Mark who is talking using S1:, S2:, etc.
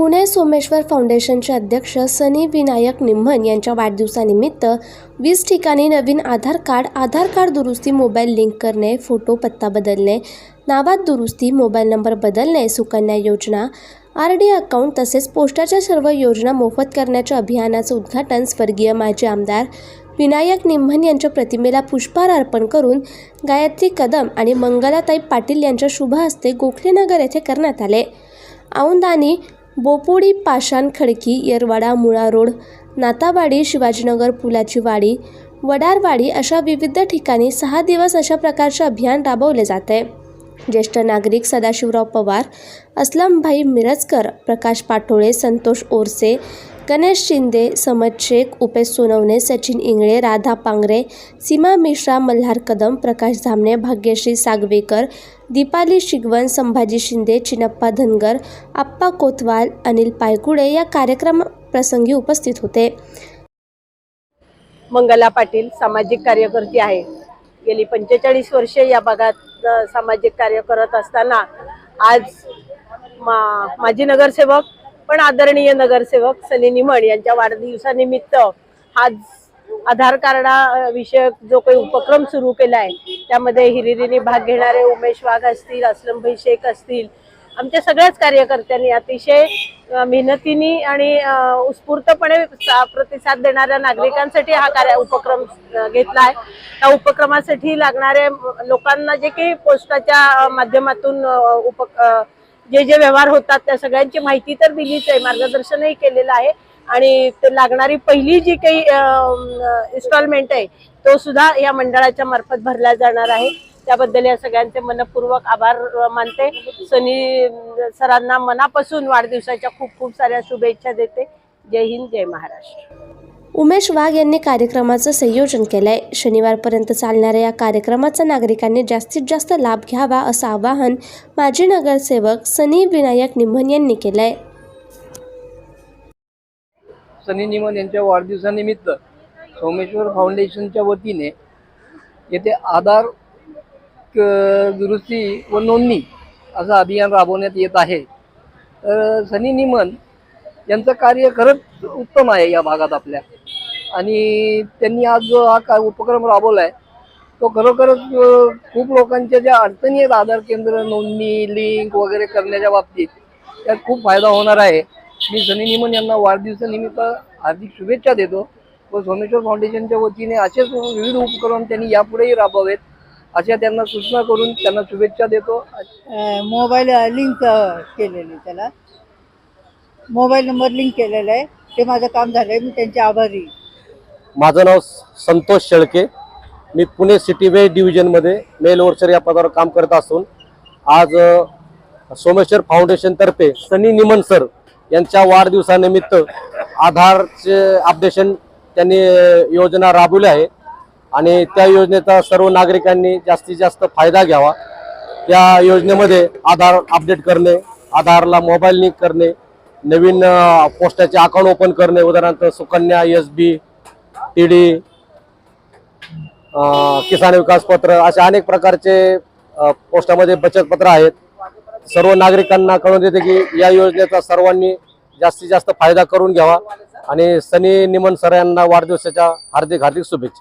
S1: पुणे सोमेश्वर फाउंडेशनचे अध्यक्ष सनी विनायक निम्हन यांच्या वाढदिवसानिमित्त वीस ठिकाणी नवीन आधार कार्ड आधार कार्ड दुरुस्ती मोबाईल लिंक करणे फोटो पत्ता बदलणे नावात दुरुस्ती मोबाईल नंबर बदलणे सुकन्या योजना आर डी अकाउंट तसेच पोस्टाच्या सर्व योजना मोफत करण्याच्या अभियानाचं उद्घाटन स्वर्गीय माजी आमदार विनायक निम्हन यांच्या प्रतिमेला पुष्पहार अर्पण करून गायत्री कदम आणि मंगलाताई पाटील यांच्या शुभ हस्ते गोखलेनगर येथे करण्यात आले. औंदानी बोपोडी पाषाण खडकी येरवाडा मुळा रोड नातावाडी शिवाजीनगर पुलाची वाडी वडारवाडी अशा विविध ठिकाणी सहा दिवस अशा प्रकारचे अभियान राबवले जाते. ज्येष्ठ नागरिक सदाशिवराव पवार असलमभाई मिरजकर प्रकाश पाटोळे संतोष ओरसे गणेश शिंदे समद शेख उपेश सोनवणे सचिन इंगळे राधा पांगरे सीमा मिश्रा मल्हार कदम प्रकाश धामणे भाग्यश्री सागवेकर दीपाली शिगवण संभाजी शिंदे चिनप्पा धनगर आप्पा कोतवाल अनिल पायकुडे या कार्यक्रम प्रसंगी उपस्थित होते.
S2: मंगला पाटील सामाजिक कार्यकर्ती आहे गेली पंचेचाळीस वर्षे या भागात सामाजिक कार्य करत असताना आज मा माजी नगरसेवक पण आदरणीय नगरसेवक सनी निमण यांच्या वाढदिवसानिमित्त आज आधार कार्डा विषयक जो काही उपक्रम सुरू केला आहे त्यामध्ये हिरिरीने भाग घेणारे उमेश वाघ असतील असलमभाई शेख असतील आमच्या सगळ्याच कार्यकर्त्यांनी अतिशय मेहनतीने आणि उत्स्फूर्तपणे प्रतिसाद देणाऱ्या नागरिकांसाठी हा कार्य उपक्रम घेतला आहे त्या उपक्रमासाठी लागणारे लोकांना जे काही पोस्टाच्या माध्यमातून उप जे जे व्यवहार होतात त्या सगळ्यांची माहिती तर दिलीच आहे मार्गदर्शनही केलेलं आहे. आणि ते लागणारी पहिली जी काही इन्स्टॉलमेंट आहे तो सुद्धा या मंडळाच्या मार्फत भरला जाणार आहे. त्याबद्दल या सगळ्यांचे मनपूर्वक आभार मानते. सनी सरांना मनापासून वाढदिवसाच्या खूप खूप साऱ्या शुभेच्छा देते. जय हिंद जय महाराष्ट्र.
S1: उमेश वाघ यांनी कार्यक्रमाचं संयोजन केलंय. शनिवारपर्यंत चालणाऱ्या या कार्यक्रमाचा नागरिकांनी जास्तीत जास्त लाभ घ्यावा असं आवाहन माजी नगरसेवक सनी विनायक निम्हन यांनी केलंय.
S3: सनी निमन यांच्या वाढदिवसानिमित्त सोमेश्वर फाउंडेशनच्या वतीने येथे आधार दुरुस्ती व नोंदणी असं अभियान राबवण्यात येत आहे. तर सनी निमन यांचं कार्य खरंच उत्तम आहे या भागात आपल्या. आणि त्यांनी आज जो हा काय उपक्रम राबवला आहे तो खरोखरच खूप लोकांच्या ज्या अडचणी आहेत आधार केंद्र नोंदणी लिंक वगैरे करण्याच्या बाबतीत त्यात खूप फायदा होणार आहे. मी सनी निमन यांना वाढदिवसानिमित्त हार्दिक शुभेच्छा देतो. व सोमेश्वर फाउंडेशनच्या वतीने असेच विविध उपक्रम त्यांनी यापुढेही राबवावेत अशा त्यांना सूचना करून त्यांना शुभेच्छा देतो.
S4: मोबाईल लिंक अ, केलेली त्याला. मोबाईल नंबर लिंक केलेला आहे. ते माझं काम झालं आहे मी त्यांचे आभारी. आहे.
S5: माझं नाव संतोष शेळके. मी पुणे सिटी वे डिव्हिजनमध्ये मेल ओर्चर या पदावर काम करत असून आज सोमेश्वर फाउंडेशनतर्फे सनी निमन सर यांच्या वाढदिवसानिमित्त आधारचे अपडेशन त्यांनी योजना राबवली आहे. आणि त्या योजनेचा सर्व नागरिकांनी जास्तीत जास्त फायदा घ्यावा. त्या योजनेमध्ये आधार अपडेट करणे आधारला मोबाईल लिंक करणे नवीन पोस्टाचे अकाउंट ओपन करणे उदाहरणार्थ Sukanya S B TD Kisan Vikas Patra अशा अनेक प्रकारचे पोस्टामध्ये बचत पत्र आहेत. सर्व नागरिकांना कळून देते की या योजनेचा सर्वांनी जास्तीत जास्त फायदा करून घ्यावा. आणि सनी निमन सर यांना वाढदिवसाच्या हार्दिक हार्दिक शुभेच्छा.